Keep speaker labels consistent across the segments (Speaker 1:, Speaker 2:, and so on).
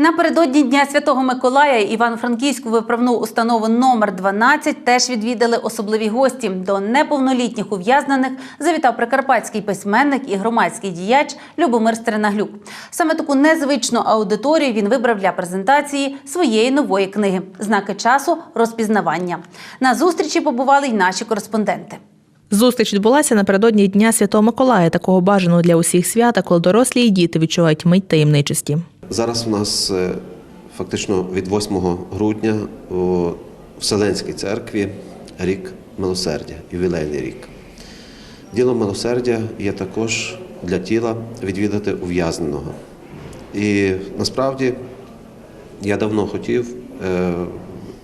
Speaker 1: Напередодні Дня Святого Миколая Івано-Франківську виправну установу номер 12 теж відвідали особливі гості. До неповнолітніх ув'язнених завітав прикарпатський письменник і громадський діяч Любомир Стернаглюк. Саме таку незвичну аудиторію він вибрав для презентації своєї нової книги Знаки часу розпізнавання. На зустрічі побували й наші кореспонденти.
Speaker 2: Зустріч відбулася напередодні Дня Святого Миколая, такого бажаного для усіх свята, коли дорослі і діти відчувають мить таємничості.
Speaker 3: Зараз у нас е, фактично від 8 грудня у Вселенській церкві рік милосердя, ювілейний рік. Діло милосердя є також для тіла відвідати ув'язненого. І насправді я давно хотів, е,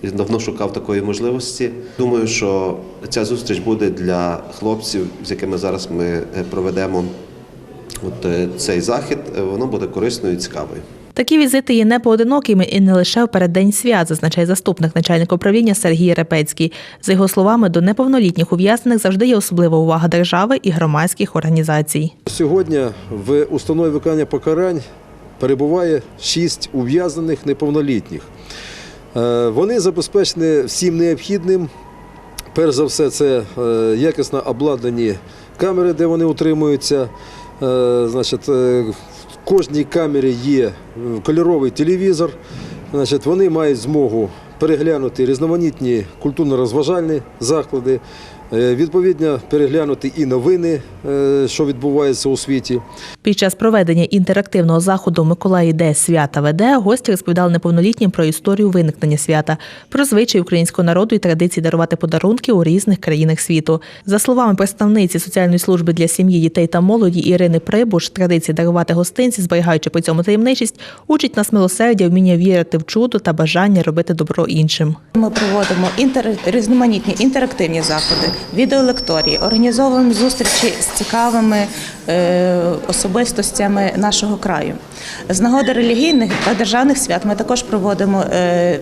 Speaker 3: давно шукав такої можливості. Думаю, що ця зустріч буде для хлопців, з якими зараз ми е, проведемо от е, цей захід, е, воно буде корисною і цікавою.
Speaker 2: Такі візити є не поодинокими і не лише в переддень свят, зазначає заступник начальника управління Сергій Репецький. За його словами, до неповнолітніх ув'язнених завжди є особлива увага держави і громадських організацій.
Speaker 4: Сьогодні в установі виконання покарань перебуває шість ув'язнених неповнолітніх. Е, Вони забезпечені всім необхідним. Перш за все, це якісно обладнані камери, де вони утримуються. Е, Значить, е, в кожній камері є е, кольоровий телевізор. Значить, вони мають змогу переглянути різноманітні культурно-розважальні заклади, відповідно переглянути і новини, е, що відбувається у світі.
Speaker 2: Під час проведення інтерактивного заходу Миколай іде свята веде, гості розповідали неповнолітнім про історію виникнення свята, про звичаї українського народу і традиції дарувати подарунки у різних країнах світу. За словами представниці соціальної служби для сім'ї, дітей та молоді Ірини Прибуш, традиції дарувати гостинці, зберігаючи при цьому таємничість, учить нас милосердя, вміння вірити в чудо та бажання робити добро іншим.
Speaker 5: Ми проводимо інтер... різноманітні інтерактивні заходи, відеолекторії, організовуємо зустрічі з цікавими е, особистостями нашого краю. З нагоди релігійних та державних свят ми також проводимо е,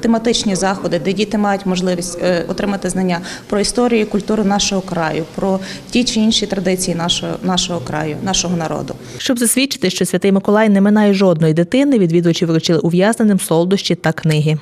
Speaker 5: тематичні заходи, де діти мають можливість е, отримати знання про історію і культуру нашого краю, про ті чи інші традиції нашого, нашого краю, нашого народу.
Speaker 2: Щоб засвідчити, що святий Миколай не минає жодної дитини, відвідувачі вручили ув'язненим солодощі та книги.